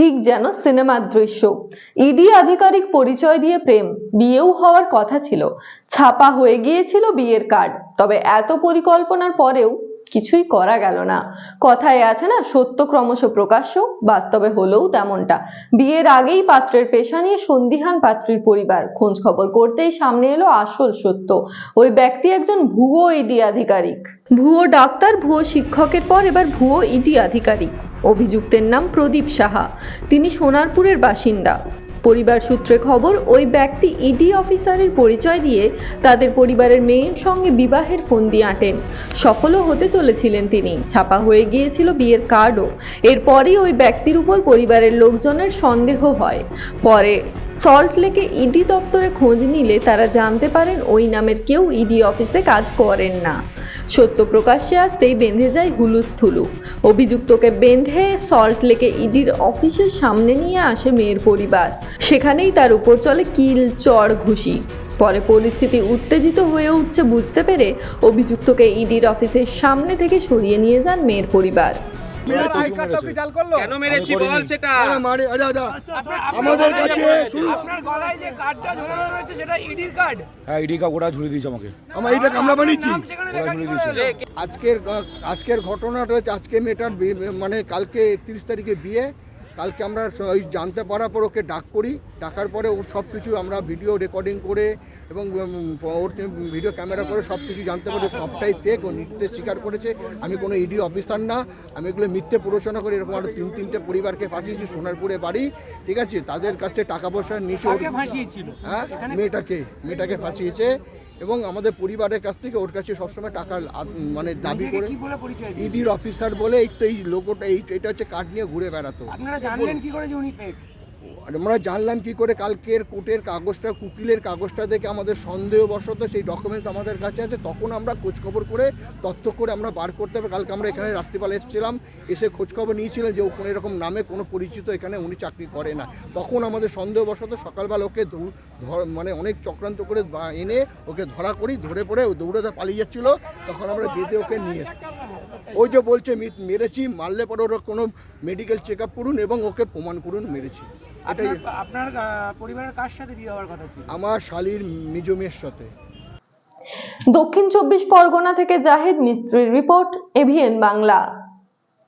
ঠিক যেন সিনেমার দৃশ্য। ইডি আধিকারিক পরিচয় দিয়ে প্রেম, বিয়েও হওয়ার কথা ছিল। ছাপা হয়ে গিয়েছিল বিয়ের কার্ড। তবে এত পরিকল্পনার পরেও কিছুই করা গেল না। কথায় আছে না, সত্য ক্রমশ প্রকাশ্য, বাস্তবে হলেও তেমনটা। বিয়ের আগেই পাত্রের পেশা নিয়ে সন্দিহান পাত্রীর পরিবার। খোঁজ খবর করতেই সামনে এলো আসল সত্য। ওই ব্যক্তি একজন ভুয়ো ইডি আধিকারিক। ভুয়ো ডাক্তার, ভুয়ো শিক্ষকের পর এবার ভুয়ো ইডি আধিকারিক। অভিযুক্তের নাম প্রদীপ সাহা। তিনি সোনারপুরের বাসিন্দা। পরিবার সূত্রে খবর, ওই ব্যক্তি ইডি অফিসারের পরিচয় দিয়ে তাদের পরিবারের মেয়ের সঙ্গে বিবাহের ফোন দিয়ে আঁটেন। সফলও হতে চলেছিলেন তিনি। ছাপা হয়ে গিয়েছিল বিয়ের কার্ডও। এরপরই ওই ব্যক্তির উপর পরিবারের লোকজনের সন্দেহ হয়। পরে সল্ট লেকে ইডি দপ্তরে খোঁজ নিলে তারা জানতে পারেন ওই নামের কেউ ইডি অফিসে কাজ করেন না। সত্য প্রকাশ্যে আসতেই বেঁধে যায় হুলুস্থুলু। অভিযুক্তকে বেঁধে সল্টলেকে ইডির অফিসের সামনে নিয়ে আসে মেয়ের পরিবার। সেখানেই তার উপর চলে কিল চড় ঘুষি। পরে পরিস্থিতি উত্তেজিত হয়ে উঠছে বুঝতে পেরে অভিযুক্তকে ইডির অফিসের সামনে থেকে সরিয়ে নিয়ে যান মেয়ের পরিবার। মেরেছে, আই কার্ডটা জাল করল? কেন মেরেছি? বল সেটা। আরে আমাদের কাছে। আপনার গলায় যে কার্ডটা ঝোলানো রয়েছে সেটা ইডির কার্ড? হ্যাঁ ইডি কার্ড ওরা ঝুলিয়ে দিয়েছে আমাকে। আমার এটা কামলা বানিয়েছি? আজকের আজকের ঘটনাটা হচ্ছে আজকে মেয়েটার মানে কালকে একত্রিশ তারিখে বিয়ে। কালকে আমরা ওই জানতে পারার পর ওকে ডাক করি। ডাকার পরে ওর সব কিছু আমরা ভিডিও রেকর্ডিং করে এবং ওর ভিডিও ক্যামেরা করে সব কিছু জানতে পারি। সবটাই ফেক ও নির্দেশ স্বীকার করেছে। আমি কোনো ইডি অফিসার না। আমি এগুলো মিথ্যে প্ররোচনা করে। এরকম আরও তিন তিনটে পরিবারকে ফাঁসিয়েছি সোনারপুরে বাড়ি। ঠিক আছে? তাদের কাছ থেকে টাকা পয়সা নিচে হ্যাঁ? মেয়েটাকে। মেয়েটাকে ফাঁসিয়েছে। এবং আমাদের পরিবারের কাছ থেকে ওর কাছে সবসময় টাকা মানে দাবি করে? ইডির অফিসার বলে এই তো এই লোকটা এই এটা হচ্ছে কার্ড নিয়ে ঘুরে বেড়াতো আপনারা জানলেন কি করে যে উনি ফেক আমরা জানলাম কি করে কালকের কোর্টের কাগজটা, কুকিলের কাগজটা দেখে আমাদের সন্দেহবশত সেই ডকুমেন্টস আমাদের কাছে আছে। তখন আমরা খোঁজখবর করে, তথ্য করে আমরা বার করতে হবে। কালকে আমরা এখানে রাত্রিবেলা এসেছিলাম, এসে খোঁজখবর নিয়েছিলেন যে ও কোনো এরকম নামে কোনো পরিচিত এখানে উনি চাকরি করে না। তখন আমাদের সন্দেহবশত সকালবেলা ওকে মানে অনেক চক্রান্ত করে এনে ওকে ধরা করি, ধরে পড়ে ও দৌড়ে পালিয়ে যাচ্ছিল। তখন আমরা বেঁধে ওকে নিয়ে এসেছি। ওই যে বলছে মেরেছি, মারলে পরে ওরা কোনো মেডিকেল চেক আপ করুন এবং ওকে প্রমাণ করুন, মেরেছি। এটাই। আপনার পরিবারের কার সাথে বিয়ে হওয়ার কথা ছিল? আমার শালির মিজমের সাথে। দক্ষিণ চব্বিশ পরগনা থেকে জাহিদ মিস্ত্রির রিপোর্ট এভিএন বাংলা।